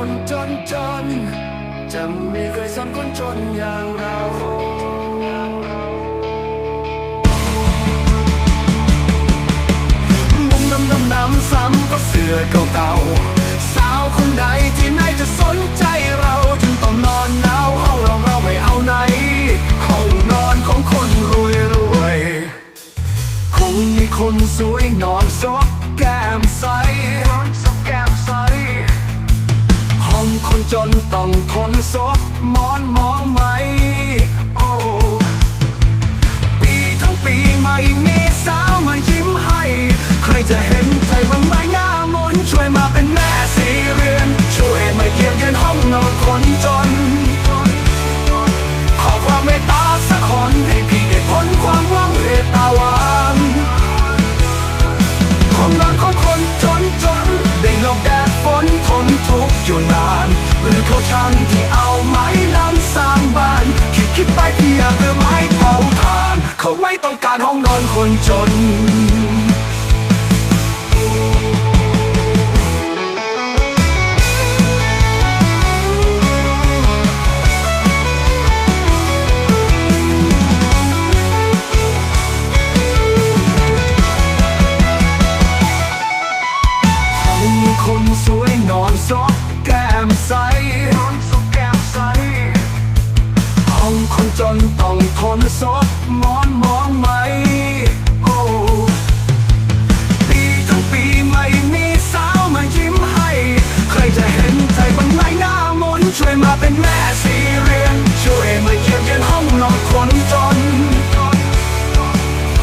คนจนจน จะไม่เคยสนคนจนอย่างเรามุมน้ำน้ำน้ำซ้ำก็เสือเก่าๆสาวคนใดที่ไหนจะสนใจเราจึงต้องนอนหนาวห้องเราเราไม่เอาไหนห้องนอนของคนรวยรวย คงมีคนสวยนอนซบแก้มใส จนต้องทนซบมอนมองาน หรือเขาช่างที่เอาไม้ลำสร้างบ้าน คิดคิดไปเพียงเพื่อไม้เผาถ่าน เขาไม่ต้องการห้องนอนคนจน แม่สีเรือนช่วยมาเยี่ยมเยียนห้องนอนคนจน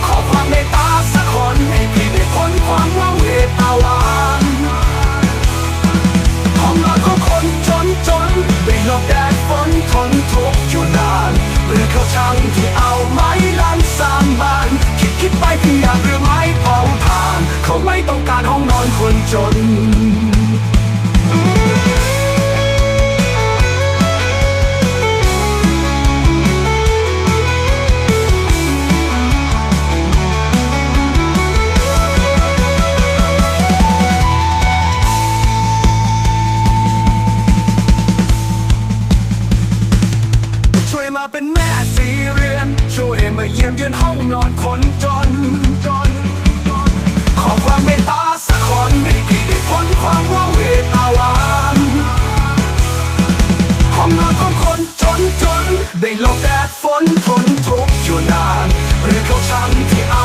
ขอความเมตตาสักคนให้พี่ได้พ้นความว่าเวตาวันห้องนอนของคนจนจนไม่หลบแดดฝนทนทุกข์อยู่นานเรือเขาช่างที่เอาไม้ลันสร้างบ้าน คิดคิดไปเพียงเรือไม้เผาถ่าน เขาไม่ต้องการห้องนอนคนจน ได้หลงแดดฝนทนทุกข์อยู่นานหรือเขาช่างที่เอา